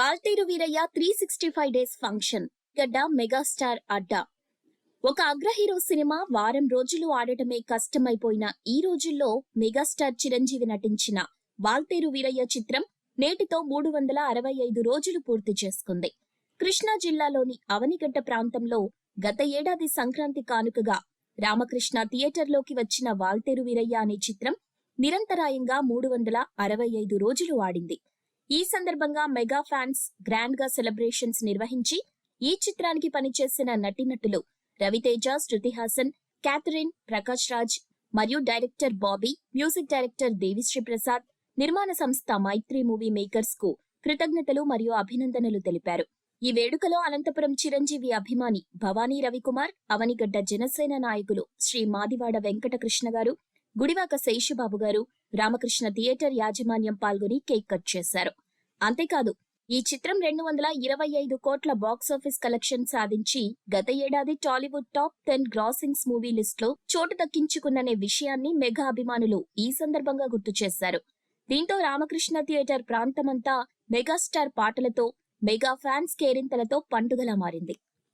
Waltair Veerayya three sixty five days function. గడ్డ megastar అడ్డా. ఒక అగ్ర హీరో సినిమా వారం రోజులు ఆడటమే కష్టమైపోయిన ఈ రోజుల్లో మెగాస్టార్ చిరంజీవి నటించిన వాల్తేరు వీరయ్య చిత్రం నేటితో మూడు వందల అరవై ఐదు రోజులు పూర్తి చేసుకుంది. కృష్ణా జిల్లాలోని అవనిగడ్డ ప్రాంతంలో గత ఏడాది సంక్రాంతి కానుకగా రామకృష్ణ థియేటర్లోకి వచ్చిన వాల్తేరు వీరయ్య అనే చిత్రం నిరంతరాయంగా మూడు వందల అరవై ఐదు రోజులు ఆడింది. ఈ సందర్భంగా మెగా ఫ్యాన్స్ గ్రాండ్గా సెలబ్రేషన్స్ నిర్వహించి ఈ చిత్రానికి పనిచేసిన నటీనటులు రవితేజ శృతి హాసన్ క్యాథరిన్ ప్రకాష్ రాజ్ మరియు director Bobby music director Devisri Prasad నిర్మాణ సంస్థ మైత్రి మూవీ మేకర్స్కు కృతజ్ఞతలు మరియు అభినందనలు తెలిపారు. ఈ వేడుకలో అనంతపురం చిరంజీవి అభిమాని భవానీ రవికుమార్ అవనిగడ్డ జనసేన నాయకులు శ్రీ మాదివాడ వెంకటకృష్ణ గారు గుడివాక శేషుబాబు గారు రామకృష్ణ థియేటర్ యాజమాన్యం పాల్గొని కేక్ కట్ చేశారు. అంతేకాదు ఈ చిత్రం రెండు వందల ఇరవై ఐదు కోట్ల బాక్సాఫీస్ కలెక్షన్ సాధించి గత ఏడాది Tollywood top ten grossings movie లిస్ట్లో చోటు దక్కించుకుందనే విషయాన్ని మెగా అభిమానులు ఈ సందర్భంగా గుర్తు చేశారు. దీంతో రామకృష్ణ థియేటర్ ప్రాంతమంతా మెగాస్టార్ పాటలతో మెగా ఫ్యాన్స్ కేరింతలతో పండుగలా మారింది.